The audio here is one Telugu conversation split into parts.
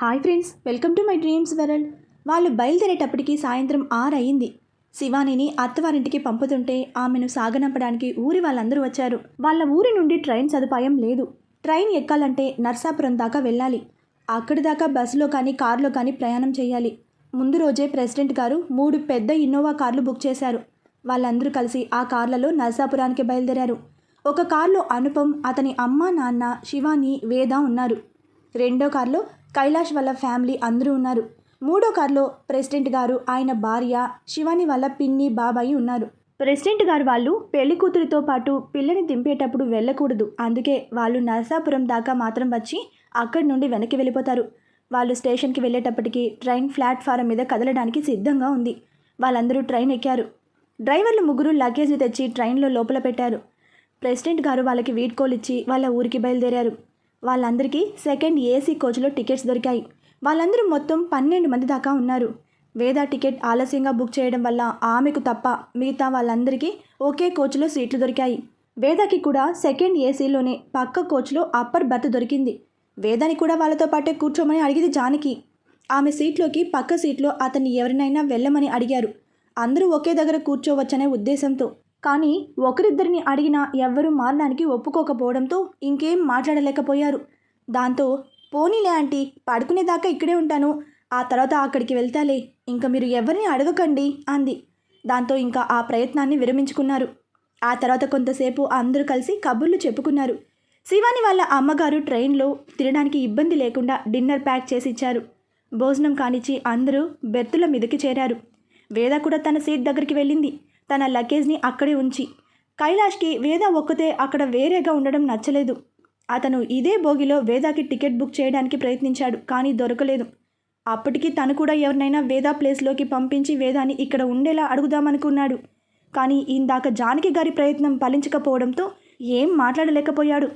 Hi friends welcome to my dreams world. వాళ్ళు బయలుదేరేటప్పటికి సాయంత్రం ఆరు అయింది శివానిని అత్తవారింటికి పంపుతుంటే ఆమెను సాగనంపడానికి ఊరి వాళ్ళందరూ వచ్చారు. వాళ్ళ ఊరి నుండి ట్రైన్ సదుపాయం లేదు. ట్రైన్ ఎక్కాలంటే నర్సాపురం దాకా వెళ్ళాలి. అక్కడి దాకా బస్సులో కానీ కారులో కానీ ప్రయాణం చేయాలి. ముందు రోజే ప్రెసిడెంట్ గారు మూడు పెద్ద ఇన్నోవా కార్లు బుక్ చేశారు. వాళ్ళందరూ కలిసి ఆ కార్లలో నర్సాపురానికి బయలుదేరారు. ఒక కారులో అనుపమ్ అతని అమ్మ నాన్న శివాని వేద ఉన్నారు. రెండో కారులో కైలాష్ వాళ్ళ ఫ్యామిలీ అందరూ ఉన్నారు. మూడో కారులో ప్రెసిడెంట్ గారు ఆయన భార్య శివాని వాళ్ళ పిన్ని బాబాయి ఉన్నారు. ప్రెసిడెంట్ గారు వాళ్ళు పెళ్ళి కూతురితో పాటు పిల్లని దింపేటప్పుడు వెళ్ళకూడదు. అందుకే వాళ్ళు నరసాపురం దాకా మాత్రం వచ్చి అక్కడి నుండి వెనక్కి వెళ్ళిపోతారు. వాళ్ళు స్టేషన్కి వెళ్ళేటప్పటికి ట్రైన్ ప్లాట్ఫారం మీద కదలడానికి సిద్ధంగా ఉంది. వాళ్ళందరూ ట్రైన్ ఎక్కారు. డ్రైవర్లు ముగ్గురు లగేజ్ తెచ్చి ట్రైన్లో లోపల పెట్టారు. ప్రెసిడెంట్ గారు వాళ్ళకి వీడ్కోలు ఇచ్చి వాళ్ళ ఊరికి బయలుదేరారు. వాళ్ళందరికీ సెకండ్ ఏసీ కోచ్లో టికెట్స్ దొరికాయి. వాళ్ళందరూ మొత్తం పన్నెండు మంది దాకా ఉన్నారు. వేద టికెట్ ఆలస్యంగా బుక్ చేయడం వల్ల ఆమెకు తప్ప మిగతా వాళ్ళందరికీ ఒకే కోచ్లో సీట్లు దొరికాయి. వేదకి కూడా సెకండ్ ఏసీలోనే పక్క కోచ్లో అప్పర్ బర్త్ దొరికింది. వేదని కూడా వాళ్ళతో పాటే కూర్చోమని అడిగింది జానకి. ఆమె సీట్లోకి పక్క సీట్లో అతన్ని ఎవరినైనా వెళ్ళమని అడిగారు. అందరూ ఒకే దగ్గర కూర్చోవచ్చనే ఉద్దేశంతో కానీ ఒకరిద్దరిని అడిగినా ఎవ్వరూ మారడానికి ఒప్పుకోకపోవడంతో ఇంకేం మాట్లాడలేకపోయారు. దాంతో పోనీలే ఆంటీ పడుకునేదాకా ఇక్కడే ఉంటాను. ఆ తర్వాత అక్కడికి వెళ్తాలే. ఇంకా మీరు ఎవరిని అడగకండి అంది. దాంతో ఇంకా ఆ ప్రయత్నాన్ని విరమించుకున్నారు. ఆ తర్వాత కొంతసేపు అందరూ కలిసి కబుర్లు చెప్పుకున్నారు. శివాని వాళ్ళ అమ్మగారు ట్రైన్లో తినడానికి ఇబ్బంది లేకుండా డిన్నర్ ప్యాక్ చేసి ఇచ్చారు భోజనం కానిచ్చి అందరూ బెర్తుల మీదకి చేరారు. వేద కూడా తన సీట్ దగ్గరికి వెళ్ళింది. తన లగేజ్ని అక్కడే ఉంచి. కైలాష్కి వేద ఒక్కతే అక్కడ వేరేగా ఉండడం నచ్చలేదు. అతను ఇదే బోగిలో వేదాకి టికెట్ బుక్ చేయడానికి ప్రయత్నించాడు కానీ దొరకలేదు. అప్పటికి తను కూడా ఎవరినైనా వేదా ప్లేస్లోకి పంపించి వేదాన్ని ఇక్కడ ఉండేలా అడుగుదామనుకున్నాడు. కానీ ఇందాక జానకి గారి ప్రయత్నం ఫలించకపోవడంతో ఏం మాట్లాడలేకపోయాడు.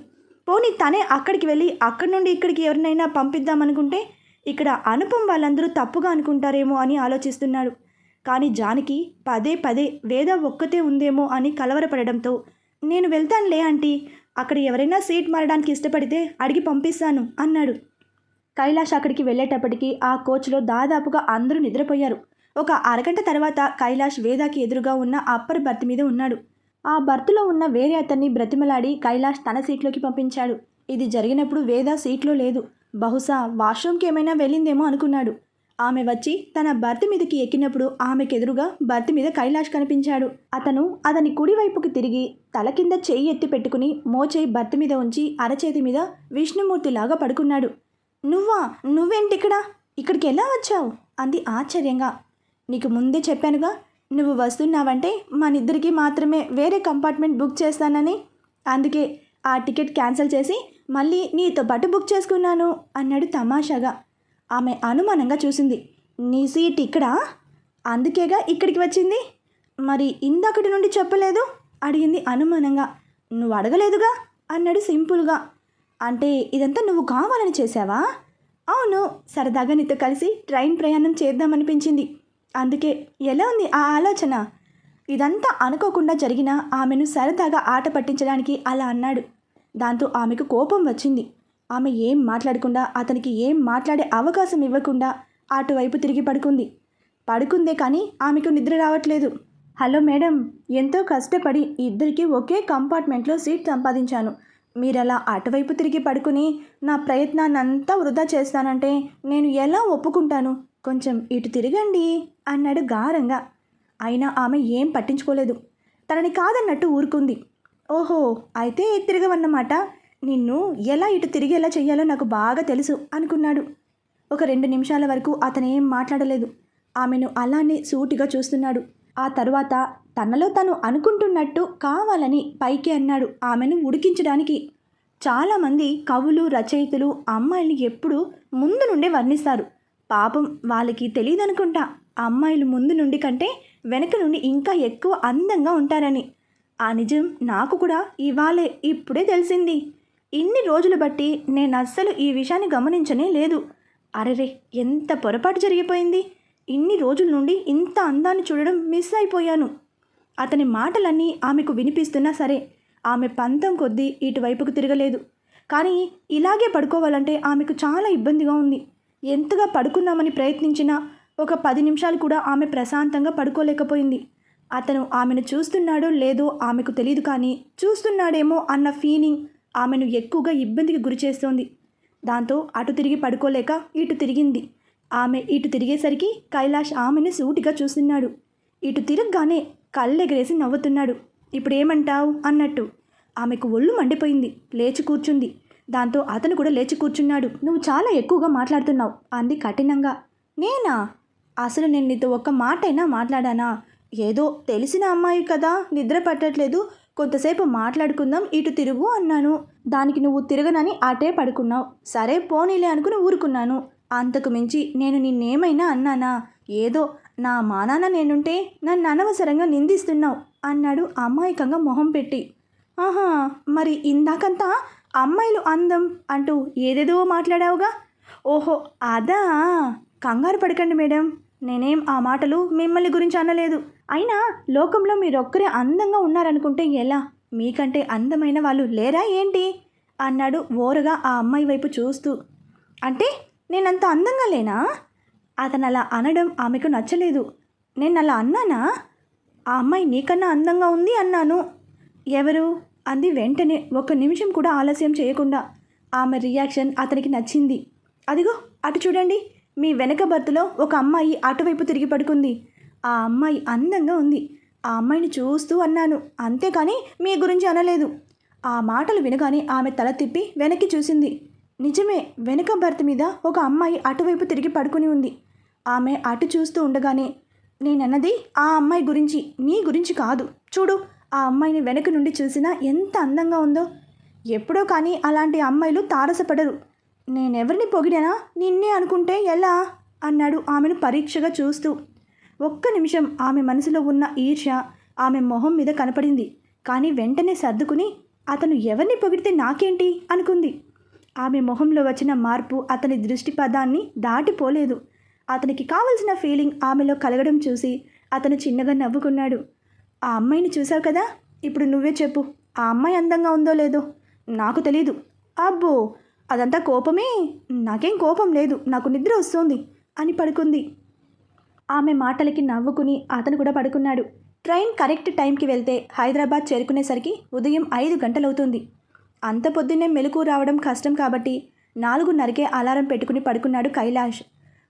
పోనీ తనే అక్కడికి వెళ్ళి అక్కడి నుండి ఇక్కడికి ఎవరినైనా పంపిద్దామనుకుంటే ఇక్కడ అనుపం వాళ్ళందరూ తప్పుగా అనుకుంటారేమో అని ఆలోచిస్తున్నాడు. కానీ జానకి పదే పదే వేద ఒక్కతే ఉందేమో అని కలవరపడడంతో నేను వెళ్తానులే ఆంటీ అక్కడ ఎవరైనా సీట్ మారడానికి ఇష్టపడితే అడిగి పంపిస్తాను అన్నాడు. కైలాష్ అక్కడికి వెళ్ళేటప్పటికి ఆ కోచ్లో దాదాపుగా అందరూ నిద్రపోయారు. ఒక అరగంట తర్వాత కైలాష్ వేదాకి ఎదురుగా ఉన్న అప్పర్ బర్త్ మీద ఉన్నాడు. ఆ బర్త్లో ఉన్న వేరే అతన్ని బ్రతిమలాడి కైలాష్ తన సీట్లోకి పంపించాడు. ఇది జరిగినప్పుడు వేద సీట్లో లేదు. బహుశా వాష్రూమ్కి ఏమైనా వెళ్ళిందేమో అనుకున్నాడు. ఆమె వచ్చి తన భర్త మీదకి ఎక్కినప్పుడు ఆమెకు ఎదురుగా భర్త మీద కైలాష్ కనిపించాడు. అతను అతని కుడివైపుకి తిరిగి తల కింద చెయ్యి ఎత్తి పెట్టుకుని మోచేయి భర్త మీద ఉంచి అరచేతి మీద విష్ణుమూర్తిలాగా పడుకున్నాడు. నువ్వా? నువ్వేంటిక్కడ? ఇక్కడికి ఎలా వచ్చావు? అంది ఆశ్చర్యంగా. నీకు ముందే చెప్పానుగా నువ్వు వస్తున్నావంటే మనిద్దరికి మాత్రమే వేరే కంపార్ట్మెంట్ బుక్ చేస్తానని. అందుకే ఆ టికెట్ క్యాన్సిల్ చేసి మళ్ళీ నీతో పాటు బుక్ చేసుకున్నాను అన్నాడు తమాషాగా. ఆమె అనుమానంగా చూసింది. నీ సీట్ ఇక్కడ? అందుకేగా ఇక్కడికి వచ్చింది? మరి ఇందాకటి నుండి చెప్పలేదు? అడిగింది అనుమానంగా. నువ్వు అడగలేదుగా? అన్నాడు సింపుల్గా. అంటే ఇదంతా నువ్వు కావాలని చేసావా అవును సరదాగా నీతో కలిసి ట్రైన్ ప్రయాణం చేద్దామనిపించింది. అందుకే ఎలా ఉంది ఆ ఆలోచన? ఇదంతా అనుకోకుండా జరిగిన ఆమెను సరదాగా ఆట పట్టించడానికి అలా అన్నాడు. దాంతో ఆమెకు కోపం వచ్చింది. ఆమె ఏం మాట్లాడకుండా అతనికి ఏం మాట్లాడే అవకాశం ఇవ్వకుండా అటువైపు తిరిగి పడుకుంది. పడుకుందే కానీ ఆమెకు నిద్ర రావట్లేదు. హలో మేడం ఎంతో కష్టపడి ఇద్దరికి ఒకే కంపార్ట్మెంట్లో సీట్ సంపాదించాను. మీరలా అటువైపు తిరిగి పడుకుని నా ప్రయత్నాన్నంతా వృధా చేస్తానంటే నేను ఎలా ఒప్పుకుంటాను? కొంచెం ఇటు తిరగండి అన్నాడు గారంగా. అయినా ఆమె ఏం పట్టించుకోలేదు. తనని కాదన్నట్టు ఊరుకుంది. ఓహో అయితే తిరగవన్నమాట. నిన్ను ఎలా ఇటు తిరిగేలా చెయ్యాలో నాకు బాగా తెలుసు అనుకున్నాడు. ఒక రెండు నిమిషాల వరకు అతనేం మాట్లాడలేదు. ఆమెను అలానే సూటిగా చూస్తున్నాడు. ఆ తరువాత తనలో తను అనుకుంటున్నట్టు కావాలని పైకి అన్నాడు ఆమెను ఉడికించడానికి. చాలామంది కవులు రచయితలు అమ్మాయిల్ని ఎప్పుడూ ముందు నుండే వర్ణిస్తారు. పాపం వాళ్ళకి తెలియదనుకుంటా అమ్మాయిలు ముందు నుండి కంటే వెనక నుండి ఇంకా ఎక్కువ అందంగా ఉంటారని. ఆ నిజం నాకు కూడా ఇవాళే ఇప్పుడే తెలిసింది. ఇన్ని రోజులు బట్టి నేను అస్సలు ఈ విషయాన్ని గమనించనే లేదు. అరెరే ఎంత పొరపాటు జరిగిపోయింది? ఇన్ని రోజుల నుండి ఇంత అందాన్ని చూడడం మిస్ అయిపోయాను. అతని మాటలన్నీ ఆమెకు వినిపిస్తున్నా సరే ఆమె పంతం కొద్దీ ఇటువైపుకు తిరగలేదు. కానీ ఇలాగే పడుకోవాలంటే ఆమెకు చాలా ఇబ్బందిగా ఉంది. ఎంతగా పడుకుందామని ప్రయత్నించినా ఒక పది నిమిషాలు కూడా ఆమె ప్రశాంతంగా పడుకోలేకపోయింది. అతను ఆమెను చూస్తున్నాడో లేదో ఆమెకు తెలియదు కానీ చూస్తున్నాడేమో అన్న ఫీలింగ్ ఆమెను ఎక్కువగా ఇబ్బందికి గురిచేస్తోంది దాంతో అటు తిరిగి పడుకోలేక ఇటు తిరిగింది. ఆమె ఇటు తిరిగేసరికి కైలాష్ ఆమెను సూటిగా చూస్తున్నాడు. ఇటు తిరగగానే కళ్ళెగరేసి నవ్వుతున్నాడు. ఇప్పుడేమంటావు? అన్నట్టు. ఆమెకు ఒళ్ళు మండిపోయింది. లేచి కూర్చుంది. దాంతో అతను కూడా లేచి కూర్చున్నాడు. నువ్వు చాలా ఎక్కువగా మాట్లాడుతున్నావు. అంది కఠినంగా. నేనా? అసలు నేను నీతో ఒక్క మాట అయినా మాట్లాడానా? ఏదో తెలిసిన అమ్మాయి కదా. నిద్ర పట్టట్లేదు. కొంతసేపు మాట్లాడుకుందాం ఇటు తిరుగు అన్నాను. దానికి నువ్వు తిరగనని అటే పడుకున్నావు. సరే పోనీలే అనుకుని ఊరుకున్నాను. అంతకు మించి నేను నిన్నేమైనా అన్నానా? ఏదో నా మానాన నేనుంటే నన్ను అనవసరంగా నిందిస్తున్నావు అన్నాడు అమాయకంగా మొహం పెట్టి. ఆహా మరి ఇందాకంతా అమ్మాయిలు అందం అంటూ ఏదేదో మాట్లాడావుగా? ఓహో అదా. కంగారు పడకండి మేడం. నేనేం ఆ మాటలు మిమ్మల్ని గురించి అనలేదు. అయినా లోకంలో మీరొక్కరే అందంగా ఉన్నారనుకుంటే ఎలా? మీకంటే అందమైన వాళ్ళు లేరా ఏంటి? అన్నాడు ఓరగా ఆ అమ్మాయి వైపు చూస్తూ. అంటే నేనంత అందంగా లేనా? అతను అలా అనడం ఆమెకు నచ్చలేదు. నేను అలా అన్నానా? ఆ అమ్మాయి నీకన్నా అందంగా ఉంది అన్నాను. ఎవరు? అంది వెంటనే ఒక నిమిషం కూడా ఆలస్యం చేయకుండా. ఆమె రియాక్షన్ అతనికి నచ్చింది. అదిగో అటు చూడండి. మీ వెనక బర్త్లో ఒక అమ్మాయి అటువైపు తిరిగి పడుకుంది. ఆ అమ్మాయి అందంగా ఉంది. ఆ అమ్మాయిని చూస్తూ అన్నాను. అంతేకాని మీ గురించి అనలేదు. ఆ మాటలు వినగానే ఆమె తల తిప్పి వెనక్కి చూసింది. నిజమే వెనక భర్త మీద ఒక అమ్మాయి అటువైపు తిరిగి పడుకుని ఉంది. ఆమె అటు చూస్తూ ఉండగానే నేనన్నది ఆ అమ్మాయి గురించి నీ గురించి కాదు. చూడు ఆ అమ్మాయిని వెనక నుండి చూసినా ఎంత అందంగా ఉందో. ఎప్పుడో కానీ అలాంటి అమ్మాయిలు తారసపడరు. నేనెవరిని పొగిడానా? నిన్నే అనుకుంటే ఎలా? అన్నాడు ఆమెను పరీక్షగా చూస్తూ. ఒక్క నిమిషం ఆమె మనసులో ఉన్న ఈర్ష ఆమె మొహం మీద కనపడింది. కానీ వెంటనే సర్దుకుని అతను ఎవరిని పొగిడితే నాకేంటి? అనుకుంది. ఆమె మొహంలో వచ్చిన మార్పు అతని దృష్టి పదాన్ని దాటిపోలేదు. అతనికి కావలసిన ఫీలింగ్ ఆమెలో కలగడం చూసి అతను చిన్నగా నవ్వుకున్నాడు. ఆ అమ్మాయిని చూశావు కదా? ఇప్పుడు నువ్వే చెప్పు. ఆ అమ్మాయి అందంగా ఉందో లేదో? నాకు తెలీదు. అబ్బో! అదంతా కోపమే? నాకేం కోపం లేదు. నాకు నిద్ర వస్తోంది. అని పడుకుంది. ఆమె మాటలకి నవ్వుకుని అతను కూడా పడుకున్నాడు. ట్రైన్ కరెక్ట్ టైంకి వెళ్తే హైదరాబాద్ చేరుకునేసరికి ఉదయం ఐదు గంటలవుతుంది. అంత పొద్దున్నే మెలకు రావడం కష్టం కాబట్టి నాలుగున్నరకే అలారం పెట్టుకుని పడుకున్నాడు కైలాష్.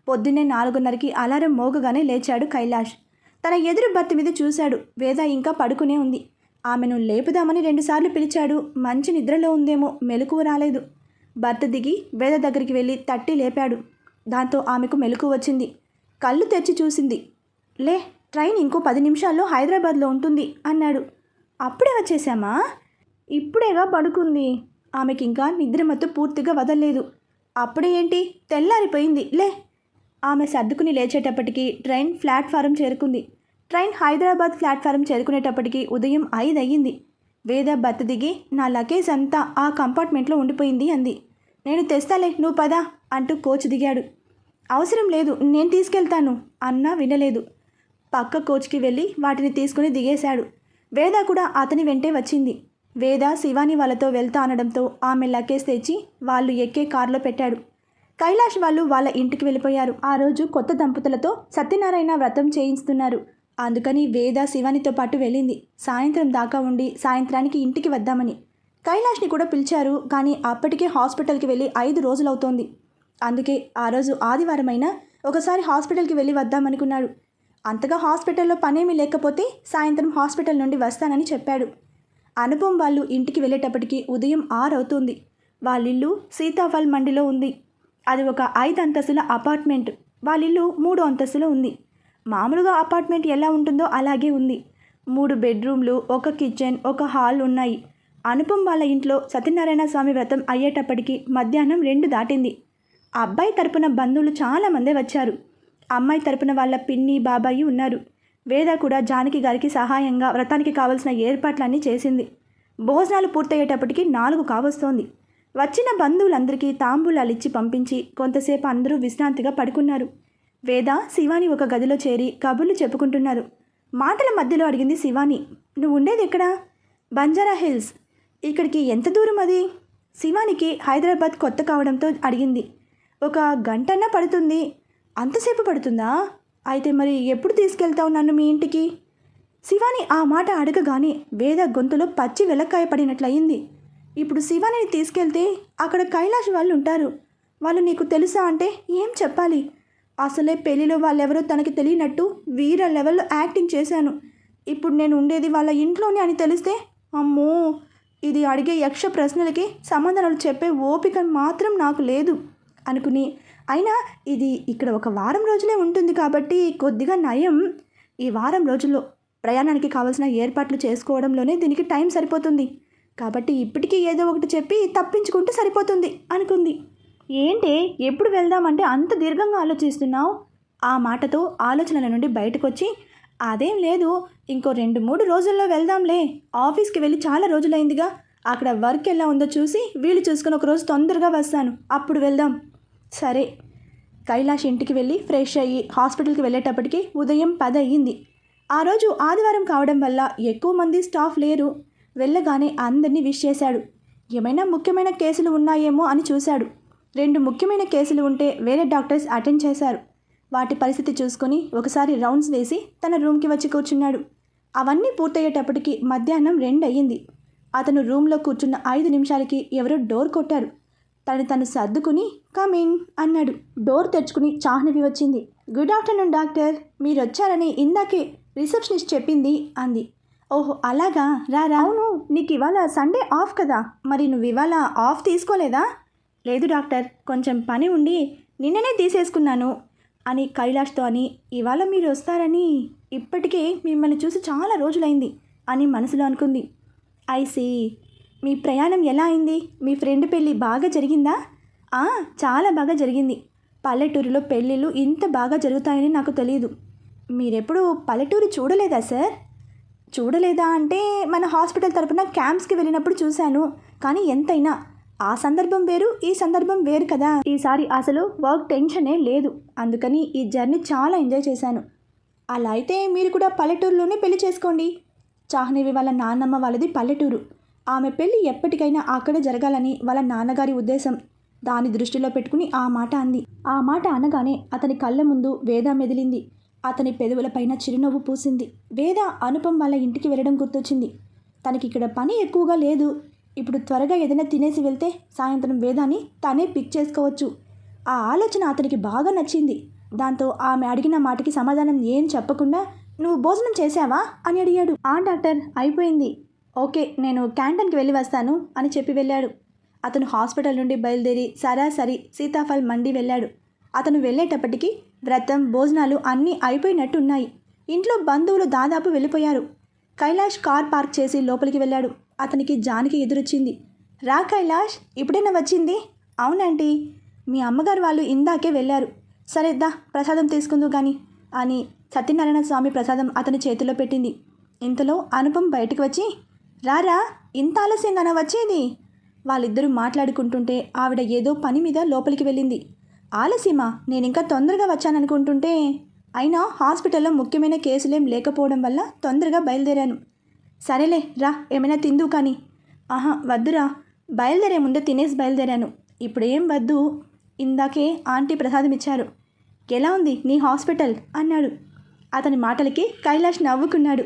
పొద్దున్నే నాలుగున్నరకి అలారం మోగగానే లేచాడు కైలాష్. తన ఎదురు భర్త మీద చూశాడు. వేద ఇంకా పడుకునే ఉంది. ఆమెను లేపుదామని రెండుసార్లు పిలిచాడు. మంచి నిద్రలో ఉందేమో మెలకువ రాలేదు. భర్త దిగి వేద దగ్గరికి వెళ్ళి తట్టి లేపాడు. దాంతో ఆమెకు మెలకు వచ్చింది. కళ్ళు తెరిచి చూసింది. లే ట్రైన్ ఇంకో పది నిమిషాల్లో హైదరాబాద్లో ఉంటుంది అన్నాడు. అప్పుడే వచ్చేసామా ఇప్పుడేగా పడుకుంది. ఆమెకి ఇంకా నిద్రమత్తు పూర్తిగా వదలలేదు. అప్పుడే ఏంటి? తెల్లారిపోయింది. లే ఆమె సర్దుకుని లేచేటప్పటికి ట్రైన్ ప్లాట్ఫారం చేరుకుంది. ట్రైన్ హైదరాబాద్ ప్లాట్ఫారం చేరుకునేటప్పటికి ఉదయం ఐదు అయ్యింది వేద బత్త దిగి నా లగేజ్ అంతా ఆ కంపార్ట్మెంట్లో ఉండిపోయింది అంది. నేను తెస్తాలే నువ్వు పదా అంటూ కోచ్ దిగాడు. అవసరం లేదు నేను తీసుకెళ్తాను అన్నా వినలేదు. పక్క కోచ్కి వెళ్ళి వాటిని తీసుకుని దిగేశాడు. వేద కూడా అతని వెంటే వచ్చింది. వేద శివాని వాళ్ళతో వెళ్తా అనడంతో ఆమె లగేజ్ తెచ్చి వాళ్ళు ఎక్కే కారులో పెట్టాడు. కైలాష్ వాళ్ళు వాళ్ళ ఇంటికి వెళ్ళిపోయారు. ఆ రోజు కొత్త దంపతులతో సత్యనారాయణ వ్రతం చేయిస్తున్నారు అందుకని వేద శివానితో పాటు వెళ్ళింది. సాయంత్రం దాకా ఉండి సాయంత్రానికి ఇంటికి వద్దామని. కైలాష్ని కూడా పిలిచారు కానీ అప్పటికే హాస్పిటల్కి వెళ్ళి ఐదు రోజులవుతోంది. అందుకే ఆ రోజు ఆదివారమైనా ఒకసారి హాస్పిటల్కి వెళ్ళి వద్దామనుకున్నాడు. అంతగా హాస్పిటల్లో పనేమీ లేకపోతే సాయంత్రం హాస్పిటల్ నుండి వస్తానని చెప్పాడు. అనుపం వాళ్ళు ఇంటికి వెళ్ళేటప్పటికి ఉదయం ఆరవుతుంది. వాళ్ళిల్లు సీతాఫల్ మండిలో ఉంది. అది ఒక ఐదు అంతస్తుల అపార్ట్మెంట్. వాళ్ళిల్లు మూడు అంతస్తులో ఉంది. మామూలుగా అపార్ట్మెంట్ ఎలా ఉంటుందో అలాగే ఉంది. మూడు బెడ్రూమ్లు ఒక కిచెన్ ఒక హాల్ ఉన్నాయి. అనుపం వాళ్ళ ఇంట్లో సత్యనారాయణ స్వామి వ్రతం అయ్యేటప్పటికి మధ్యాహ్నం రెండు దాటింది. అబ్బాయి తరపున బంధువులు చాలామందే వచ్చారు. అమ్మాయి తరపున వాళ్ళ పిన్ని బాబాయి ఉన్నారు. వేద కూడా జానకి గారికి సహాయంగా వ్రతానికి కావలసిన ఏర్పాట్లన్నీ చేసింది. భోజనాలు పూర్తయ్యేటప్పటికి నాలుగు కావస్తోంది. వచ్చిన బంధువులందరికీ తాంబూలాలిచ్చి పంపించి కొంతసేపు అందరూ విశ్రాంతిగా పడుకున్నారు. వేద శివాని ఒక గదిలో చేరి కబుర్లు చెప్పుకుంటున్నారు. మాటల మధ్యలో అడిగింది శివాని నువ్వు ఉండేది ఎక్కడా? బంజారా హిల్స్. ఇక్కడికి ఎంత దూరం అది? శివానికి హైదరాబాద్ కొత్త కావడంతో అడిగింది. ఒక గంటన్నా పడుతుంది. అంతసేపు పడుతుందా? అయితే మరి ఎప్పుడు తీసుకెళ్తావు నన్ను మీ ఇంటికి? శివాని ఆ మాట అడగగానే వేద గొంతులో పచ్చి వెలక్కాయ పడినట్లయింది. ఇప్పుడు శివానిని తీసుకెళ్తే అక్కడ కైలాష్ వాళ్ళు ఉంటారు వాళ్ళు నీకు తెలుసా అంటే ఏం చెప్పాలి? అసలే పెళ్ళిలో వాళ్ళెవరో తనకి తెలియనట్టు వీర లెవెల్లో యాక్టింగ్ చేశాను. ఇప్పుడు నేను ఉండేది వాళ్ళ ఇంట్లోనే అని తెలిస్తే అమ్మో! ఇది అడిగే యక్ష ప్రశ్నలకి సమాధానాలు చెప్పే ఓపిక మాత్రం నాకు లేదు అనుకుని. అయినా ఇది ఇక్కడ ఒక వారం రోజులే ఉంటుంది కాబట్టి కొద్దిగా నయం. ఈ వారం రోజుల్లో ప్రయాణానికి కావాల్సిన ఏర్పాట్లు చేసుకోవడంలోనే దీనికి టైం సరిపోతుంది. కాబట్టి ఇప్పటికీ ఏదో ఒకటి చెప్పి తప్పించుకుంటే సరిపోతుంది అనుకుంది. ఏంటి? ఎప్పుడు వెళ్దామంటే అంత దీర్ఘంగా ఆలోచిస్తున్నావు? ఆ మాటతో ఆలోచనల నుండి బయటకొచ్చి అదేం లేదు ఇంకో రెండు మూడు రోజుల్లో వెళ్దాంలే. ఆఫీస్కి వెళ్ళి చాలా రోజులైందిగా. అక్కడ వర్క్ ఎలా ఉందో చూసి వీలు చూసుకుని ఒక రోజు తొందరగా వస్తాను. అప్పుడు వెళ్దాం. సరే. కైలాష్ ఇంటికి వెళ్ళి ఫ్రెష్ అయ్యి హాస్పిటల్కి వెళ్ళేటప్పటికి ఉదయం పది అయ్యింది. ఆ రోజు ఆదివారం కావడం వల్ల ఎక్కువ మంది స్టాఫ్ లేరు. వెళ్ళగానే అందరినీ విష్ చేశాడు. ఏమైనా ముఖ్యమైన కేసులు ఉన్నాయేమో అని చూశాడు. రెండు ముఖ్యమైన కేసులు ఉంటే వేరే డాక్టర్స్ అటెండ్ చేశారు. వాటి పరిస్థితి చూసుకొని ఒకసారి రౌండ్స్ వేసి తన రూమ్కి వచ్చి కూర్చున్నాడు. అవన్నీ పూర్తయ్యేటప్పటికి మధ్యాహ్నం రెండు అయ్యింది అతను రూమ్లో కూర్చున్న ఐదు నిమిషాలకి ఎవరో డోర్ కొట్టారు. తను తను సర్దుకుని కమిన్ అన్నాడు. డోర్ తెరుచుకుని చాహ్నవి వచ్చింది. గుడ్ ఆఫ్టర్నూన్ డాక్టర్ మీరు వచ్చారని ఇందాకే రిసెప్షనిస్ట్ చెప్పింది అంది. ఓహో అలాగా? రా రావును నీకు ఇవాళ సండే ఆఫ్ కదా. మరి నువ్వు ఇవాళ ఆఫ్ తీసుకోలేదా? లేదు డాక్టర్ కొంచెం పని ఉండి నిన్ననే తీసేసుకున్నాను అని కైలాష్తో అని ఇవాళ మీరు వస్తారని ఇప్పటికే మిమ్మల్ని చూసి చాలా రోజులైంది అని మనసులో అనుకుంది. ఐసీ మీ ప్రయాణం ఎలా అయింది? మీ ఫ్రెండ్ పెళ్ళి బాగా జరిగిందా? ఆ, చాలా బాగా జరిగింది. పల్లెటూరులో పెళ్ళిళ్ళు ఇంత బాగా జరుగుతాయని నాకు తెలియదు మీరెప్పుడు పల్లెటూరు చూడలేదా సార్? చూడలేదా అంటే మన హాస్పిటల్ తరపున క్యాంప్స్కి వెళ్ళినప్పుడు చూశాను కానీ ఎంతైనా ఆ సందర్భం వేరు ఈ సందర్భం వేరు కదా. ఈసారి అసలు వర్క్ టెన్షనే లేదు. అందుకని ఈ జర్నీ చాలా ఎంజాయ్ చేశాను. అలా అయితే మీరు కూడా పల్లెటూరులోనే పెళ్ళి చేసుకోండి. చాహ్నవి వాళ్ళ నాన్నమ్మ వాళ్ళది పల్లెటూరు. ఆమె పెళ్ళి ఎప్పటికైనా అక్కడే జరగాలని వాళ్ళ నాన్నగారి ఉద్దేశం. దాని దృష్టిలో పెట్టుకుని ఆ మాట అంది. ఆ మాట అనగానే అతని కళ్ళ ముందు వేద మెదిలింది. అతని పెదవులపైన చిరునవ్వు పూసింది. వేద అనుపం వాళ్ళ ఇంటికి వెళ్ళడం గుర్తొచ్చింది. తనకి ఇక్కడ పని ఎక్కువగా లేదు. ఇప్పుడు త్వరగా ఏదైనా తినేసి వెళ్తే సాయంత్రం వేదాన్ని తనే పిక్ చేసుకోవచ్చు. ఆ ఆలోచన అతనికి బాగా నచ్చింది. దాంతో ఆమె అడిగిన మాటకి సమాధానం ఏం చెప్పకుండా నువ్వు భోజనం చేశావా? అని అడిగాడు. ఆ డాక్టర్ అయిపోయింది. ఓకే నేను క్యాంటీన్కి వెళ్ళి వస్తాను అని చెప్పి వెళ్ళాడు. అతను హాస్పిటల్ నుండి బయలుదేరి సరాసరి సీతాఫల్ మండి వెళ్ళాడు. అతను వెళ్ళేటప్పటికి వ్రతం భోజనాలు అన్నీ అయిపోయినట్టు ఉన్నాయి ఇంట్లో బంధువులు దాదాపు వెళ్ళిపోయారు. కైలాష్ కార్ పార్క్ చేసి లోపలికి వెళ్ళాడు. అతనికి జానికి ఎదురొచ్చింది. రా కైలాష్ ఇప్పుడైనా వచ్చింది? అవునంటీ. మీ అమ్మగారు వాళ్ళు ఇందాకే వెళ్ళారు. సరేద్దా ప్రసాదం తీసుకుందు కానీ అని సత్యనారాయణ స్వామి ప్రసాదం అతని చేతిలో పెట్టింది. ఇంతలో అనుపం బయటకు వచ్చి రారా ఇంత ఆలస్యంగానా వచ్చేది? వాళ్ళిద్దరూ మాట్లాడుకుంటుంటే ఆవిడ ఏదో పని మీద లోపలికి వెళ్ళింది. ఆలస్యమా? నేను ఇంకా తొందరగా వచ్చాననుకుంటుంటే అయినా హాస్పిటల్లో ముఖ్యమైన కేసులేం లేకపోవడం వల్ల తొందరగా బయలుదేరాను. సరేలే రా ఏమైనా తిందు కానీ. ఆహా వద్దురా. బయలుదేరే ముందే తినేసి బయలుదేరాను. ఇప్పుడేం వద్దు? ఇందాకే ఆంటీ ప్రసాదం ఇచ్చారు. ఎలా ఉంది నీ హాస్పిటల్? అన్నాడు. అతని మాటలకి కైలాష్ నవ్వుకున్నాడు.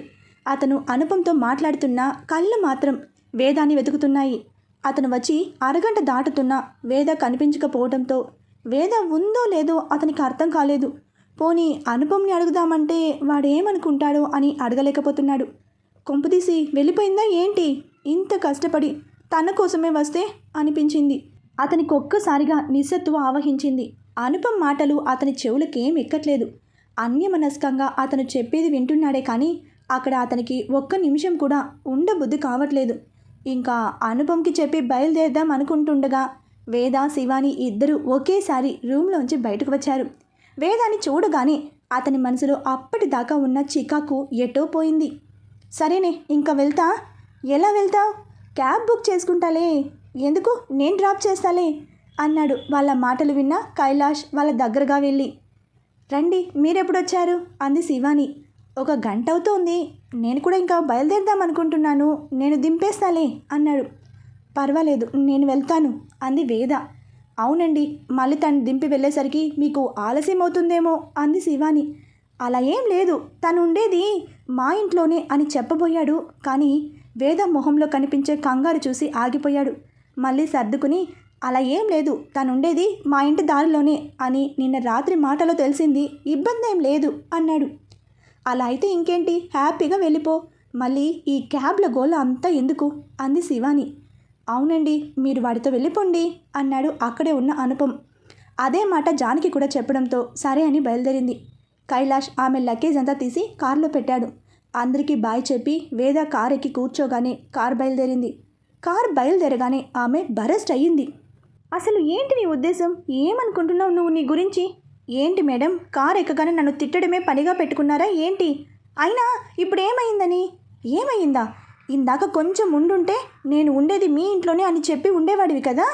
అతను అనుపంతో మాట్లాడుతున్నా కళ్ళు మాత్రం వేదాన్ని వెతుకుతున్నాయి. అతను వచ్చి అరగంట దాటుతున్నా వేద కనిపించకపోవడంతో వేద ఉందో లేదో అతనికి అర్థం కాలేదు. పోనీ అనుపంని అడుగుదామంటే వాడేమనుకుంటాడో అని అడగలేకపోతున్నాడు. కొంపదీసి వెళ్ళిపోయిందా ఏంటి? ఇంత కష్టపడి తన కోసమే వస్తే అనిపించింది. అతనికి ఒక్కసారిగా నిస్సత్తువ ఆవహించింది. అనుపం మాటలు అతని చెవులకేం ఎక్కట్లేదు. అన్యమనస్కంగా అతను చెప్పేది వింటున్నాడే కానీ అక్కడ అతనికి ఒక్క నిమిషం కూడా ఉండబుద్ధి కావట్లేదు. ఇంకా అనుపంకి చెప్పి బయలుదేరదాం అనుకుంటుండగా వేద శివాని ఇద్దరు ఒకేసారి రూమ్లోంచి బయటకు వచ్చారు. వేదాన్ని చూడగానే అతని మనసులో అప్పటిదాకా ఉన్న చికాకు ఎటో పోయింది. సరేనే ఇంకా వెళ్తా. ఎలా వెళ్తావు? క్యాబ్ బుక్ చేసుకుంటాలే. ఎందుకు? నేను డ్రాప్ చేస్తాలే అన్నాడు వాళ్ళ మాటలు విన్న కైలాష్ వాళ్ళ దగ్గరగా వెళ్ళి. రండి మీరెప్పుడు వచ్చారు అంది శివాని. ఒక గంట అవుతోంది. నేను కూడా ఇంకా బయలుదేరదాం అనుకుంటున్నాను. నేను దింపేస్తాలే అన్నాడు. పర్వాలేదు నేను వెళ్తాను అంది వేద. అవునండి మళ్ళీ తను దింపి వెళ్ళేసరికి మీకు ఆలస్యం అవుతుందేమో అంది శివాని. అలా ఏం లేదు. తను ఉండేది మా ఇంట్లోనే అని చెప్పబోయాడు. కానీ వేద మొహంలో కనిపించే కంగారు చూసి ఆగిపోయాడు. మళ్ళీ సర్దుకుని అలా ఏం లేదు. తను ఉండేది మా ఇంటి దారిలోనే అని నిన్న రాత్రి మాటలో తెలిసింది. ఇబ్బంది ఏం లేదు అన్నాడు. అలా అయితే ఇంకేంటి? హ్యాపీగా వెళ్ళిపో. మళ్ళీ ఈ క్యాబ్ల గోల అంతా ఎందుకు అంది శివాని. అవునండి మీరు వాడితో వెళ్ళిపోండి అన్నాడు అక్కడే ఉన్న అనుపం అదే మాట జానకి కూడా చెప్పడంతో సరే అని బయలుదేరింది. కైలాష్ ఆమె లగేజ్ అంతా తీసి కారులో పెట్టాడు. అందరికీ బాయ్ చెప్పి వేద కార్ ఎక్కి కూర్చోగానే కార్ బయలుదేరింది. కార్ బయలుదేరగానే ఆమె బరెస్ట్ అయ్యింది. అసలు ఏంటి నీ ఉద్దేశం? ఏమనుకుంటున్నావు నువ్వు నీ గురించి? ఏంటి మేడం? కార్ ఎక్కగానే నన్ను తిట్టడమే పనిగా పెట్టుకున్నారా ఏంటి? అయినా ఇప్పుడు ఏమైందని ఏమైందా? ఇందాక కొంచెం ఉండుంటే నేను ఉండేది మీ ఇంట్లోనే అని చెప్పి ఉండేవాడివి కదా?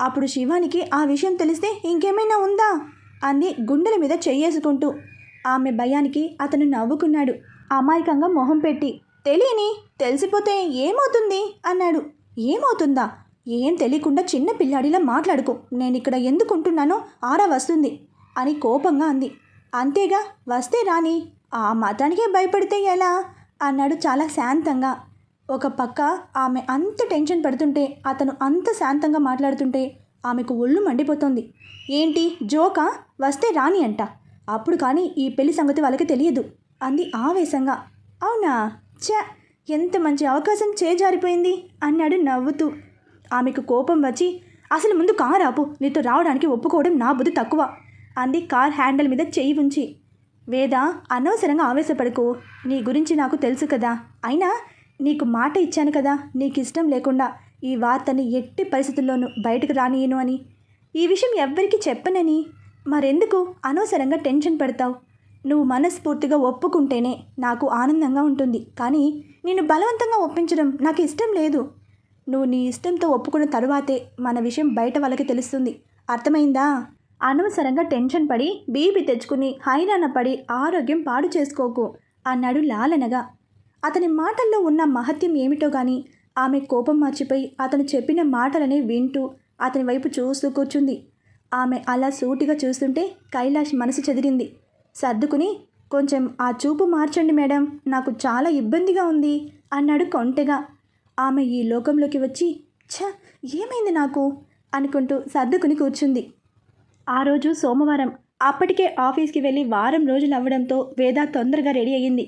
అప్పుడు శివానికి ఆ విషయం తెలిస్తే ఇంకేమైనా ఉందా? అంది గుండెల మీద చెయ్యేసుకుంటూ. ఆమె భయానికి అతను నవ్వుకున్నాడు. అమాయకంగా మొహం పెట్టి తెలియని తెలిసిపోతే ఏమవుతుంది? అన్నాడు. ఏమవుతుందా? ఏం తెలియకుండా చిన్న పిల్లాడిలా మాట్లాడుకో. నేను ఇక్కడ ఎందుకుంటున్నానో ఆరా వస్తుంది అని కోపంగా అంది. అంతేగా వస్తే రాని ఆ మతానికే భయపడితే ఎలా? అన్నాడు చాలా శాంతంగా. ఒక పక్క ఆమె అంత టెన్షన్ పడుతుంటే అతను అంత శాంతంగా మాట్లాడుతుంటే ఆమెకు ఒళ్ళు మండిపోతుంది. ఏంటి? జోకా? వస్తే రాని అంట. అప్పుడు కానీ ఈ పెళ్ళి సంగతి వాళ్ళకి తెలియదు. అంది ఆవేశంగా. అవునా? ఛ! ఎంత మంచి అవకాశం చేజారిపోయింది అన్నాడు నవ్వుతూ. ఆమెకు కోపం వచ్చి అసలు ముందు కార్ ఆపు నీతో రావడానికి ఒప్పుకోవడం నా బుద్ధి తక్కువ అంది కార్ హ్యాండిల్ మీద చేయి ఉంచి. వేద అనవసరంగా ఆవేశపడకు. నీ గురించి నాకు తెలుసు కదా. అయినా నీకు మాట ఇచ్చాను కదా నీకు ఇష్టం లేకుండా ఈ వార్తని ఎట్టి పరిస్థితుల్లోనూ బయటకు రానియను అని. ఈ విషయం ఎవ్వరికీ చెప్పనని. మరెందుకు? అనవసరంగా టెన్షన్ పెడతావు. నువ్వు మనస్ఫూర్తిగా ఒప్పుకుంటేనే నాకు ఆనందంగా ఉంటుంది. కానీ నేను బలవంతంగా ఒప్పించడం నాకు ఇష్టం లేదు. నువ్వు నీ ఇష్టంతో ఒప్పుకున్న తరువాతే మన విషయం బయట వాళ్ళకి తెలుస్తుంది. అర్థమైందా? అనవసరంగా టెన్షన్ పడి బీపీ తెచ్చుకుని హైరాణ పడి ఆరోగ్యం పాడు చేసుకోకు అన్నాడు లాలనగా. అతని మాటల్లో ఉన్న మహత్యం ఏమిటో గాని ఆమె కోపం మర్చిపోయి అతను చెప్పిన మాటలనే వింటూ అతని వైపు చూస్తూ కూర్చుంది. ఆమె అలా సూటిగా చూస్తుంటే కైలాష్ మనసు చెదిరింది. సర్దుకుని కొంచెం ఆ చూపు మార్చండి మేడం నాకు చాలా ఇబ్బందిగా ఉంది అన్నాడు కొంటెగా. ఆమె ఈ లోకంలోకి వచ్చి ఛ ఏమైంది నాకు? అనుకుంటూ సర్దుకుని కూర్చుంది. ఆ రోజు సోమవారం అప్పటికే ఆఫీస్కి వెళ్ళి వారం రోజులు అవ్వడంతో వేద తొందరగా రెడీ అయ్యింది.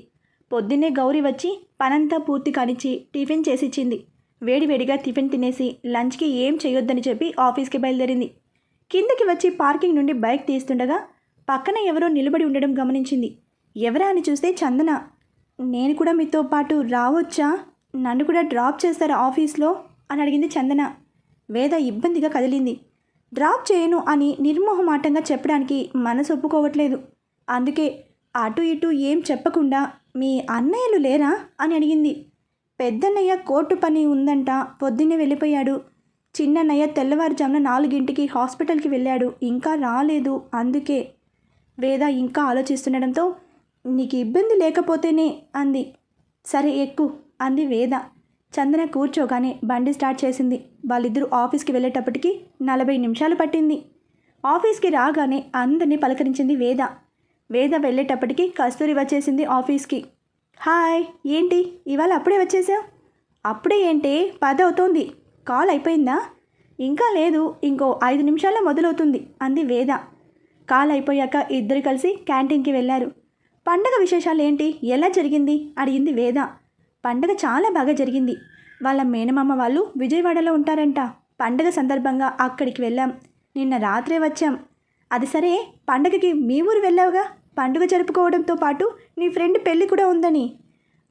పొద్దున్నే గౌరీ వచ్చి పనంతా పూర్తి కానిచ్చి టిఫిన్ చేసిచ్చింది. వేడివేడిగా టిఫిన్ తినేసి లంచ్కి ఏం చేయొద్దని చెప్పి ఆఫీస్కి బయలుదేరింది. కిందకి వచ్చి పార్కింగ్ నుండి బైక్ తీస్తుండగా పక్కన ఎవరో నిలబడి ఉండడం గమనించింది. ఎవరా అని చూస్తే చందన. నేను కూడా మీతో పాటు రావచ్చా? నన్ను కూడా డ్రాప్ చేస్తారా ఆఫీస్లో? అని అడిగింది చందన. వేద ఇబ్బందిగా కదిలింది. డ్రాప్ చేయను అని నిర్మోహమాటంగా చెప్పడానికి మనసు ఒప్పుకోవట్లేదు. అందుకే అటు ఇటు ఏం చెప్పకుండా మీ అన్నయ్యలు లేరా? అని అడిగింది. పెద్దన్నయ్య కోర్టు పని ఉందంట పొద్దున్నే వెళ్ళిపోయాడు. చిన్నన్నయ్య తెల్లవారుజామున నాలుగింటికి హాస్పిటల్కి వెళ్ళాడు. ఇంకా రాలేదు. అందుకే వేద ఇంకా ఆలోచిస్తుండడంతో నీకు ఇబ్బంది లేకపోతేనే అంది. సరే ఎక్కు అంది వేద. చందన కూర్చోగానే బండి స్టార్ట్ చేసింది. వాళ్ళిద్దరూ ఆఫీస్కి వెళ్ళేటప్పటికి నలభై నిమిషాలు పట్టింది. ఆఫీస్కి రాగానే అందరినీ పలకరించింది వేద. వేద వెళ్ళేటప్పటికి కస్తూరి వచ్చేసింది ఆఫీస్కి. హాయ్ ఏంటి? ఇవాళ అప్పుడే వచ్చేసావు? అప్పుడే ఏంటి? పది అవుతోంది కాల్ అయిపోయిందా? ఇంకా లేదు ఇంకో ఐదు నిమిషాల్లో మొదలవుతుంది అంది వేద. కాల్ అయిపోయాక ఇద్దరు కలిసి క్యాంటీన్కి వెళ్ళారు. పండగ విశేషాలు ఏంటి ఎలా జరిగింది? అడిగింది వేద. పండగ చాలా బాగా జరిగింది. వాళ్ళ మేనమామ వాళ్ళు విజయవాడలో ఉంటారంట. పండగ సందర్భంగా అక్కడికి వెళ్ళాం. నిన్న రాత్రే వచ్చాం. అది సరే పండగకి మీ ఊరు వెళ్ళావుగా? పండుగ జరుపుకోవడంతో పాటు నీ ఫ్రెండ్ పెళ్ళి కూడా ఉందని.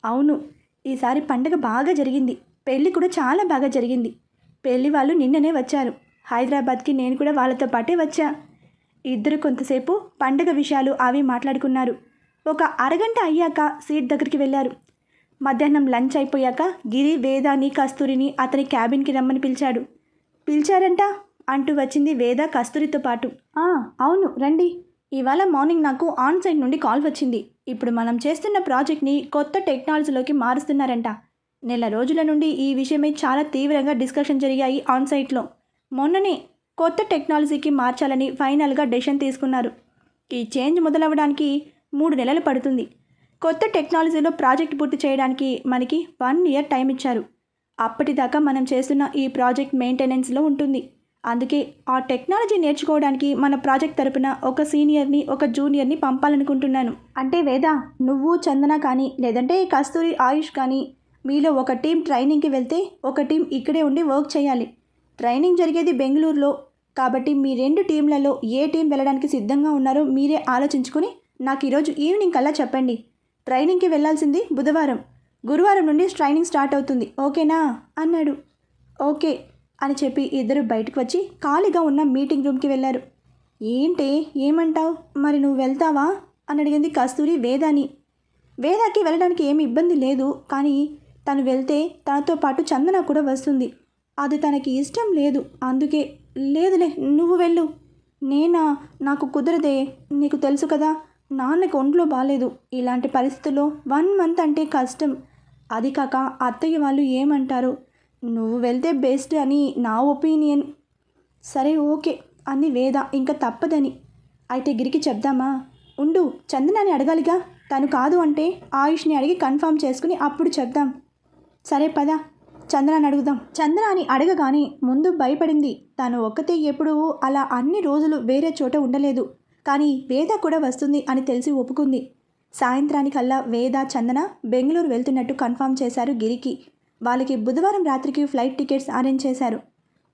అవును ఈసారి పండగ బాగా జరిగింది. పెళ్ళి కూడా చాలా బాగా జరిగింది. పెళ్ళి వాళ్ళు నిన్ననే వచ్చారు. హైదరాబాద్కి నేను కూడా వాళ్ళతో పాటే వచ్చా. ఇద్దరు కొంతసేపు పండగ విషయాలు అవి మాట్లాడుకున్నారు. ఒక అరగంట అయ్యాక సీట్ దగ్గరికి వెళ్ళారు. మధ్యాహ్నం లంచ్ అయిపోయాక గిరి వేదాని కస్తూరిని అతని క్యాబిన్కి రమ్మని పిలిచాడు. పిలిచారంట? అంటూ వచ్చింది వేద కస్తూరితో పాటు. అవును రండి. ఇవాళ మార్నింగ్ నాకు ఆన్ సైట్ నుండి కాల్ వచ్చింది. ఇప్పుడు మనం చేస్తున్న ప్రాజెక్ట్ని కొత్త టెక్నాలజీలోకి మారుస్తున్నారంట. నెల రోజుల నుండి ఈ విషయమై చాలా తీవ్రంగా డిస్కషన్ జరిగాయి ఆన్ సైట్లో మొన్ననే కొత్త టెక్నాలజీకి మార్చాలని ఫైనల్గా డెసిషన్ తీసుకున్నారు. ఈ చేంజ్ మొదలవ్వడానికి మూడు నెలలు పడుతుంది. కొత్త టెక్నాలజీలో ప్రాజెక్ట్ పూర్తి చేయడానికి మనకి వన్ ఇయర్ టైం ఇచ్చారు. అప్పటిదాకా మనం చేస్తున్న ఈ ప్రాజెక్ట్ మెయింటెనెన్స్లో ఉంటుంది. అందుకే ఆ టెక్నాలజీ నేర్చుకోవడానికి మన ప్రాజెక్ట్ తరపున ఒక సీనియర్ని ఒక జూనియర్ని పంపాలనుకుంటున్నాను. అంటే వేద నువ్వు చందన కానీ లేదంటే కస్తూరి ఆయుష్ కానీ మీలో ఒక టీం ట్రైనింగ్కి వెళ్తే ఒక టీం ఇక్కడే ఉండి వర్క్ చేయాలి. ట్రైనింగ్ జరిగేది బెంగళూరులో. కాబట్టి మీ రెండు టీంలలో ఏ టీం వెళ్ళడానికి సిద్ధంగా ఉన్నారో మీరే ఆలోచించుకొని నాకు ఈరోజు ఈవినింగ్ కల్లా చెప్పండి. ట్రైనింగ్కి వెళ్ళాల్సింది బుధవారం. గురువారం నుండి ట్రైనింగ్ స్టార్ట్ అవుతుంది. ఓకేనా? అన్నాడు. ఓకే అని చెప్పి ఇద్దరు బయటకు వచ్చి ఖాళీగా ఉన్న మీటింగ్ రూమ్కి వెళ్ళారు ఏంటి? ఏమంటావు? మరి నువ్వు వెళ్తావా? అని అడిగింది కస్తూరి వేదాని. వేదాకి వెళ్ళడానికి ఏమి ఇబ్బంది లేదు. కానీ తను వెళ్తే తనతో పాటు చందన కూడా వస్తుంది. అది తనకి ఇష్టం లేదు. అందుకే లేదులే నువ్వు వెళ్ళు. నేనా? నాకు కుదరదే. నీకు తెలుసు కదా నాన్నకి ఒంట్లో బాగాలేదు ఇలాంటి పరిస్థితుల్లో వన్ మంత్ అంటే కష్టం. అది కాక అత్తయ్య వాళ్ళు ఏమంటారు? నువ్వు వెళ్తే బెస్ట్ అని నా ఒపీనియన్. సరే ఓకే అంది వేద. ఇంకా తప్పదని. అయితే గిరికి చెప్దామా? ఉండు చందనని అడగాలిగా. తను కాదు అంటే ఆయుష్ని అడిగి కన్ఫర్మ్ చేసుకుని అప్పుడు చెప్దాం. సరే పద చంద్రాని అడుగుదాం. చందనాని అడగగానే ముందు భయపడింది. తాను ఒక్కతే ఎప్పుడూ అలా అన్ని రోజులు వేరే చోట ఉండలేదు. కానీ వేద కూడా వస్తుంది అని తెలిసి ఒప్పుకుంది. సాయంత్రానికల్లా వేద చందన బెంగళూరు వెళ్తున్నట్టు కన్ఫామ్ చేశారు గిరికి. వాళ్ళకి బుధవారం రాత్రికి ఫ్లైట్ టికెట్స్ అరేంజ్ చేశారు.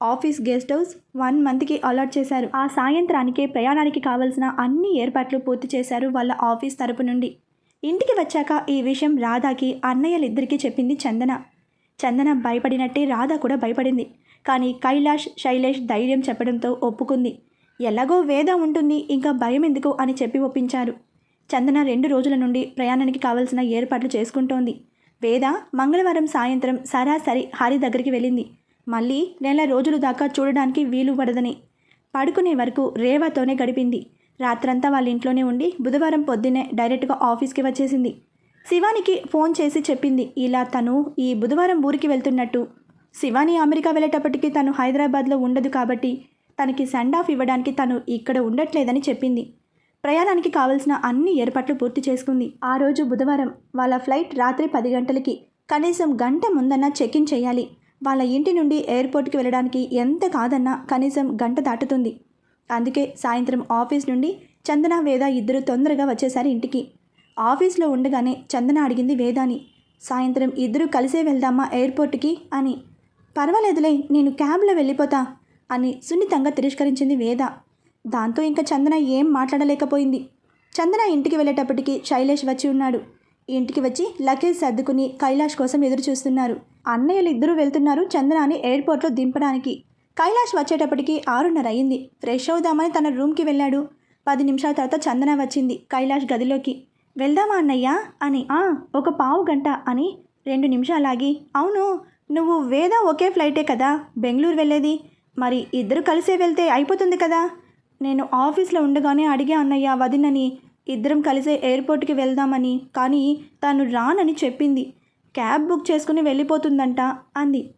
ఆఫీస్ గెస్ట్ హౌస్ వన్ మంత్కి అలాట్ చేశారు. ఆ సాయంత్రానికే ప్రయాణానికి కావలసిన అన్ని ఏర్పాట్లు పూర్తి చేశారు వాళ్ళ ఆఫీస్ తరపు నుండి. ఇంటికి వచ్చాక ఈ విషయం రాధాకి అన్నయ్యలిద్దరికీ చెప్పింది చందన. చందన భయపడినట్టే రాధ కూడా భయపడింది. కానీ కైలాష్ శైలేష్ ధైర్యం చెప్పడంతో ఒప్పుకుంది. ఎలాగో వేద ఉంటుంది ఇంకా భయం ఎందుకు అని చెప్పి ఒప్పించారు. చందన రెండు రోజుల నుండి ప్రయాణానికి కావలసిన ఏర్పాట్లు చేసుకుంటోంది. వేద మంగళవారం సాయంత్రం సరాసరి హరి దగ్గరికి వెళ్ళింది. మళ్ళీ నెల రోజులు దాకా చూడడానికి వీలు పడదని. పడుకునే వరకు రేవాతోనే గడిపింది. రాత్రంతా వాళ్ళ ఇంట్లోనే ఉండి బుధవారం పొద్దున్నే డైరెక్ట్గా ఆఫీస్కి వచ్చేసింది. శివానికి ఫోన్ చేసి చెప్పింది ఇలా తను ఈ బుధవారం ఊరికి వెళ్తున్నట్టు. శివాని అమెరికా వెళ్ళేటప్పటికి తను హైదరాబాద్లో ఉండదు కాబట్టి తనకి సెండ్ ఆఫ్ ఇవ్వడానికి తను ఇక్కడ ఉండట్లేదని చెప్పింది. ప్రయాణానికి కావలసిన అన్ని ఏర్పాట్లు పూర్తి చేసుకుంది. ఆ రోజు బుధవారం వాళ్ళ ఫ్లైట్ రాత్రి పది గంటలకి కనీసం గంట ముందన్నా చెక్ ఇన్ చేయాలి. వాళ్ళ ఇంటి నుండి ఎయిర్పోర్ట్కి వెళ్ళడానికి ఎంత కాదన్నా కనీసం గంట దాటుతుంది. అందుకే సాయంత్రం ఆఫీస్ నుండి చందన వేద ఇద్దరు తొందరగా వచ్చేసారు ఇంటికి. ఆఫీస్లో ఉండగానే చందన అడిగింది వేదాని సాయంత్రం ఇద్దరు కలిసే వెళ్దామా ఎయిర్పోర్ట్కి? అని. పర్వాలేదులే నేను క్యాబ్లో వెళ్ళిపోతా అని సున్నితంగా తిరస్కరించింది వేద. దాంతో ఇంకా చందన ఏం మాట్లాడలేకపోయింది. చందన ఇంటికి వెళ్ళేటప్పటికి శైలేష్ వచ్చి ఉన్నాడు. ఇంటికి వచ్చి లగేజ్ సర్దుకుని కైలాష్ కోసం ఎదురు చూస్తున్నారు అన్నయ్యలు ఇద్దరూ వెళ్తున్నారు చందనాని ఎయిర్పోర్ట్లో దింపడానికి. కైలాష్ వచ్చేటప్పటికి ఆరున్నర అయింది ఫ్రెష్ అవుదామని తన రూమ్కి వెళ్ళాడు. పది నిమిషాల తర్వాత చందన వచ్చింది కైలాష్ గదిలోకి. వెళ్దామా అన్నయ్య? అని ఆ ఒక పావు గంట అని రెండు నిమిషాలాగి. అవును నువ్వు వేద ఒకే ఫ్లైటే కదా బెంగళూరు వెళ్ళేది? మరి ఇద్దరు కలిసే వెళ్తే అయిపోతుంది కదా. నేను ఆఫీస్లో ఉండగానే అడిగా అన్నయ్య వదినని ఇద్దరం కలిసే ఎయిర్పోర్ట్కి వెళ్దామని కానీ తను రానని చెప్పింది. క్యాబ్ బుక్ చేసుకుని వెళ్ళిపోతుందంట అంది.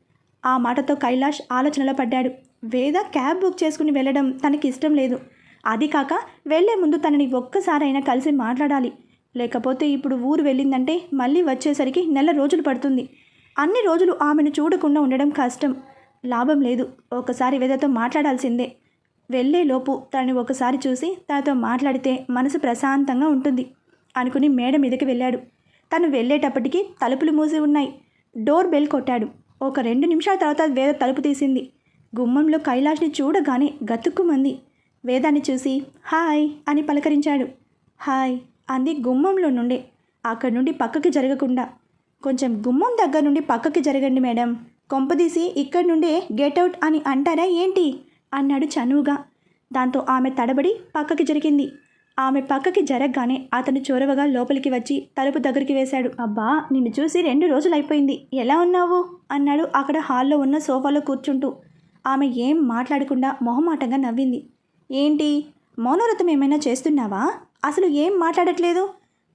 ఆ మాటతో కైలాష్ ఆలోచనలో పడ్డాడు. వేద క్యాబ్ బుక్ చేసుకుని వెళ్ళడం తనకి ఇష్టం లేదు. అది కాక వెళ్ళే ముందు తనని ఒక్కసారైనా కలిసి మాట్లాడాలి. లేకపోతే ఇప్పుడు ఊరు వెళ్ళిందంటే మళ్ళీ వచ్చేసరికి నెల రోజులు పడుతుంది. అన్ని రోజులు ఆమెను చూడకుండా ఉండడం కష్టం. లాభం లేదు. ఒకసారి వేదతో మాట్లాడాల్సిందే. వెళ్ళేలోపు తనని ఒకసారి చూసి తనతో మాట్లాడితే మనసు ప్రశాంతంగా ఉంటుంది అనుకుని మేడ మీదకి వెళ్ళాడు. తను వెళ్ళేటప్పటికి తలుపులు మూసి ఉన్నాయి. డోర్ బెల్ కొట్టాడు. ఒక రెండు నిమిషాల తర్వాత వేద తలుపు తీసింది. గుమ్మంలో కైలాష్ని చూడగానే గతుక్కుమంది. వేదాన్ని చూసి హాయ్ అని పలకరించాడు. హాయ్ అంది గుమ్మంలో నుండే. అక్కడి నుండి పక్కకి జరగకుండా. కొంచెం గుమ్మం దగ్గర నుండి పక్కకి జరగండి మేడం. కొంపదీసి ఇక్కడి నుండే గెట్అవుట్ అని అంటారా ఏంటి? అన్నాడు చనువుగా. దాంతో ఆమె తడబడి పక్కకి జరిగింది. ఆమె పక్కకి జరగగానే అతను చొరవగా లోపలికి వచ్చి తలుపు దగ్గరికి వేశాడు. అబ్బా నిన్ను చూసి రెండు రోజులు అయిపోయింది ఎలా ఉన్నావు? అన్నాడు అక్కడ హాల్లో ఉన్న సోఫాలో కూర్చుంటూ. ఆమె ఏం మాట్లాడకుండా మొహమాటంగా నవ్వింది. ఏంటి? మౌనవ్రతం ఏమైనా చేస్తున్నావా? అసలు ఏం మాట్లాడట్లేదు?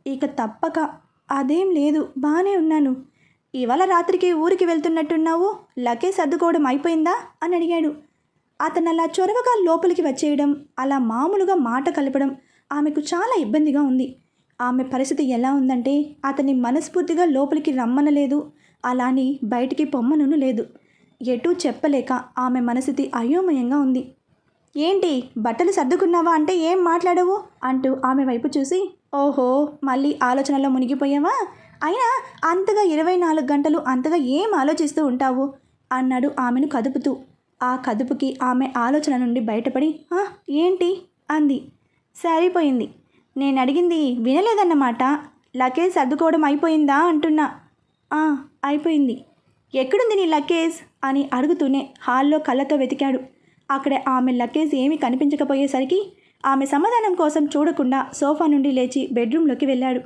ఇక తప్పక. అదేం లేదు. బాగానే ఉన్నాను. ఇవాళ రాత్రికి ఊరికి వెళ్తున్నట్టున్నావు? లకే సర్దుకోవడం అయిపోయిందా? అని అడిగాడు. అతను అలా చొరవగా లోపలికి వచ్చేయడం అలా మామూలుగా మాట కలపడం ఆమెకు చాలా ఇబ్బందిగా ఉంది. ఆమె పరిస్థితి ఎలా ఉందంటే అతన్ని మనస్ఫూర్తిగా లోపలికి రమ్మనలేదు. అలాని బయటికి పొమ్మనను లేదు. ఎటూ చెప్పలేక ఆమె మనస్థితి అయోమయంగా ఉంది. ఏంటి బట్టలు సర్దుకున్నావా అంటే ఏం మాట్లాడవు? అంటూ ఆమె వైపు చూసి ఓహో మళ్ళీ ఆలోచనలో మునిగిపోయావా? అయినా అంతగా ఇరవై నాలుగు గంటలు అంతగా ఏం ఆలోచిస్తూ ఉంటావు? అన్నాడు ఆమెను కదుపుతూ. ఆ కదుపుకి ఆమె ఆలోచన నుండి బయటపడి ఏంటి? అంది. సరిపోయింది. నేను అడిగింది వినలేదన్నమాట. లగేజ్ సర్దుకోవడం అయిపోయిందా? అంటున్నా. అయిపోయింది. ఎక్కడుంది నీ లగేజ్ అని అడుగుతూనే హాల్లో కళ్ళతో వెతికాడు. అక్కడ ఆమె లగేజ్ ఏమీ కనిపించకపోయేసరికి ఆమె సమాధానం కోసం చూడకుండా సోఫా నుండి లేచి బెడ్రూమ్లోకి వెళ్ళాడు.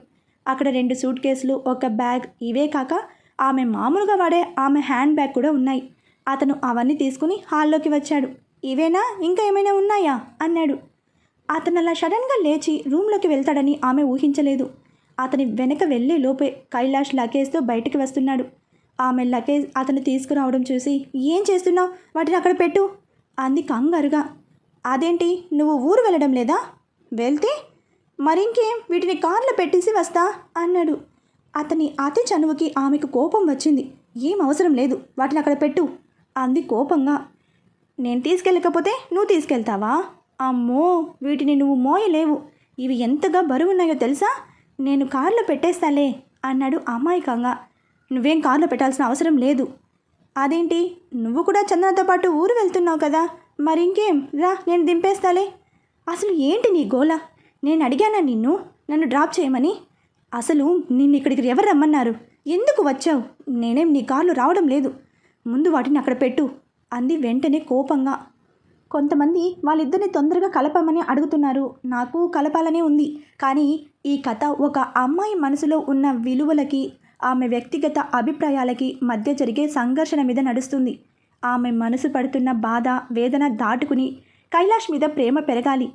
అక్కడ రెండు సూట్ కేసులు ఒక బ్యాగ్ ఇవే కాక ఆమె మామూలుగా వాడే ఆమె హ్యాండ్ బ్యాగ్ కూడా ఉన్నాయి. అతను అవన్నీ తీసుకుని హాల్లోకి వచ్చాడు. ఇవేనా? ఇంకా ఏమైనా ఉన్నాయా? అన్నాడు. అతను అలా సడన్గా లేచి రూమ్లోకి వెళ్తాడని ఆమె ఊహించలేదు. అతని వెనక వెళ్ళే లోపే కైలాష్ లగేజ్తో బయటికి వస్తున్నాడు. ఆమె లగేజ్ అతను తీసుకురావడం చూసి ఏం చేస్తున్నావు? వాటిని అక్కడ పెట్టు. అంది కంగారుగా. అదేంటి? నువ్వు ఊరు వెళ్ళడం లేదా? వెళ్తే? మరింకేం? వీటిని కార్లో పెట్టేసి వస్తా అన్నాడు. అతని అతి చనువుకి ఆమెకు కోపం వచ్చింది. ఏం అవసరం లేదు. వాటిని అక్కడ పెట్టు అంది కోపంగా. నేను తీసుకెళ్ళకపోతే నువ్వు తీసుకెళ్తావా? అమ్మో వీటిని నువ్వు మోయలేవు. ఇవి ఎంతగా బరువున్నాయో తెలుసా? నేను కారులో పెట్టేస్తాలే అన్నాడు అమాయకంగా. నువ్వేం కారులో పెట్టాల్సిన అవసరం లేదు. అదేంటి? నువ్వు కూడా చందనతో పాటు ఊరు వెళ్తున్నావు కదా. మరి ఇంకేం? రా నేను దింపేస్తాలే. అసలు ఏంటి నీ గోల? నేను అడిగానా నిన్ను? నన్ను డ్రాప్ చేయమని? అసలు నిన్ను ఇక్కడికి ఎవరు రమ్మన్నారు? ఎందుకు వచ్చావు? నేనేం నీ కార్లు రావడం లేదు. ముందు వాటిని అక్కడ పెట్టు అంది వెంటనే కోపంగా. కొంతమంది వాళ్ళిద్దరిని తొందరగా కలపమని అడుగుతున్నారు. నాకు కలపాలనే ఉంది. కానీ ఈ కథ ఒక అమ్మాయి మనసులో ఉన్న విలువలకి ఆమె వ్యక్తిగత అభిప్రాయాలకి మధ్య జరిగే సంఘర్షణ మీద నడుస్తుంది. ఆమె మనసు పడుతున్న బాధ వేదన దాటుకుని కైలాష్ మీద ప్రేమ పెరగాలి.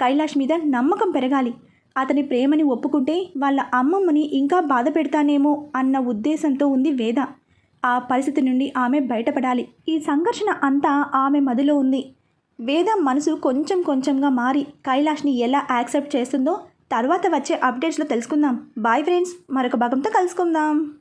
కైలాష్ మీద నమ్మకం పెరగాలి. అతని ప్రేమని ఒప్పుకుంటే వాళ్ళ అమ్మమ్మని ఇంకా బాధ పెడతానేమో అన్న ఉద్దేశంతో ఉంది వేద. ఆ పరిస్థితి నుండి ఆమె బయటపడాలి. ఈ సంఘర్షణ అంతా ఆమె మదిలో ఉంది. వేద మనసు కొంచెం కొంచెంగా మారి కైలాష్ని ఎలా యాక్సెప్ట్ చేస్తుందో తర్వాత వచ్చే అప్డేట్స్లో తెలుసుకుందాం. బాయ్ ఫ్రెండ్స్ మరొక భాగంతో కలుసుకుందాం.